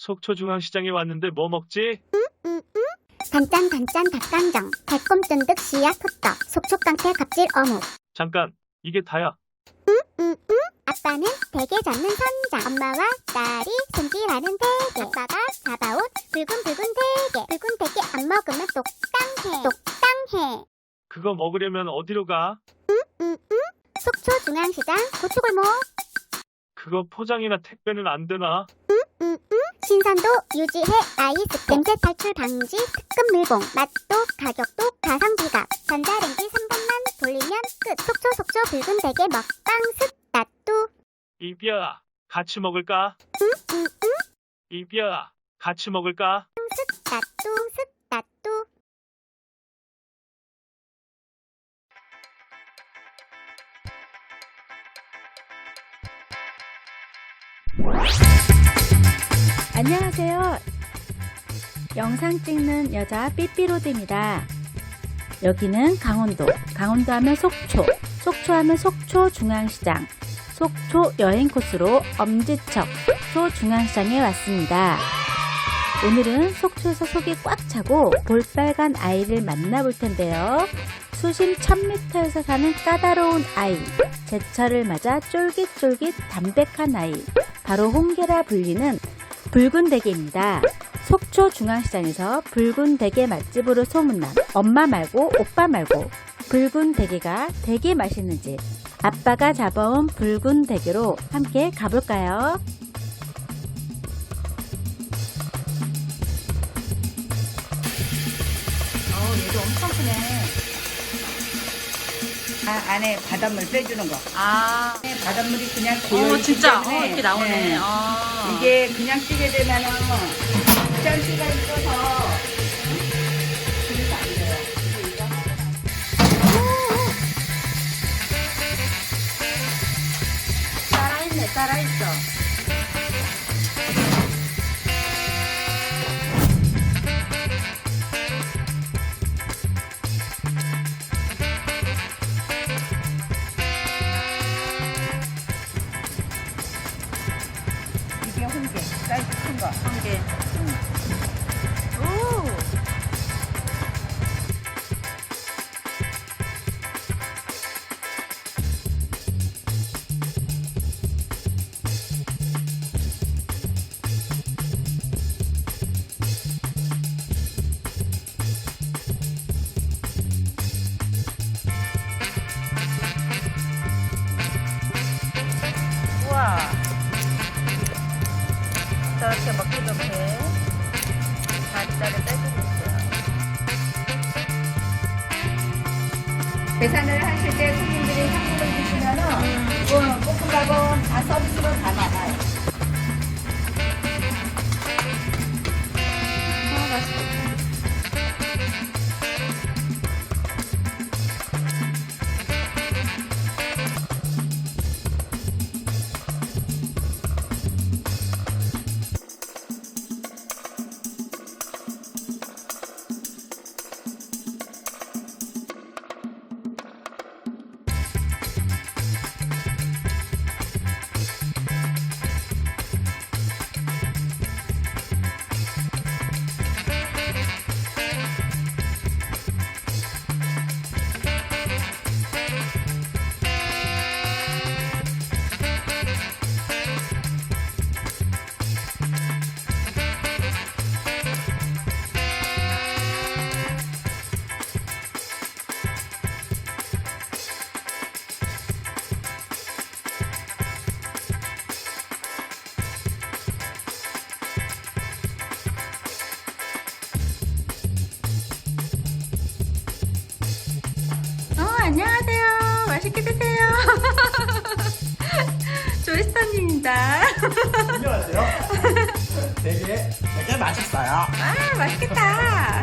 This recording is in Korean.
속초중앙시장에 왔는데 뭐 먹지? 단짠 단짠 닭강정, 달콤 쫀득 씨앗 호떡, 속촉강태 갑질 어묵. 잠깐, 이게 다야. 음, 음. 아빠는 대게 잡는 선장, 엄마와 딸이 손질하는 대게. 아빠가 잡아온 붉은 붉은 대게. 붉은 대게 안 먹으면 똑당해. 똑당해. 그거 먹으려면 어디로 가? 음, 음. 속초 중앙시장 고추골목. 그거 포장이나 택배는 안 되나? 신선도 유지해 아이스크림 냄새 탈출 방지 특급 밀봉 맛도 가격도 가성비가. 전자레인지 3분만 돌리면 끝. 속초 속초 붉은 대게 먹방 습다뚜 이비야, 같이 먹을까? 음, 음. 이비야, 같이 먹을까? 습다뚜 습다뚜 안녕하세요. 영상 찍는 여자 삐삐로드입니다. 여기는 강원도, 강원도 하면 속초, 속초 하면 속초 중앙시장, 속초 여행 코스로 엄지척 속초 중앙시장에 왔습니다. 오늘은 속초에서 속이 꽉 차고 볼빨간 아이를 만나볼 텐데요. 수심 1000m에서 사는 까다로운 아이, 제철을 맞아 쫄깃쫄깃 담백한 아이, 바로 홍게라 불리는 붉은 대게입니다. 속초 중앙시장에서 붉은 대게 맛집으로 소문난 엄마 말고 오빠 말고 붉은 대게가 되게 맛있는 집. 아빠가 잡아온 붉은 대게로 함께 가볼까요? 어, 얘도 엄청 크네. 아, 안에 바닷물 빼주는 거. 아, 안에 바닷물이 그냥 어, 고여 진짜, 어, 이렇게 나오네. 아. 이게 그냥 찌게 되면은 짠기가 있어서 살아있네, 살아있어. 저렇게 먹기 좋게 다리살을 빼주고 있어요. 계산을 하실 때 손님들이 상품을 주시면은 뭐 볶음밥은 다 서비스로 다 나가요. 안녕하세요. 되게 되게 맛있어요. 아, 맛있겠다.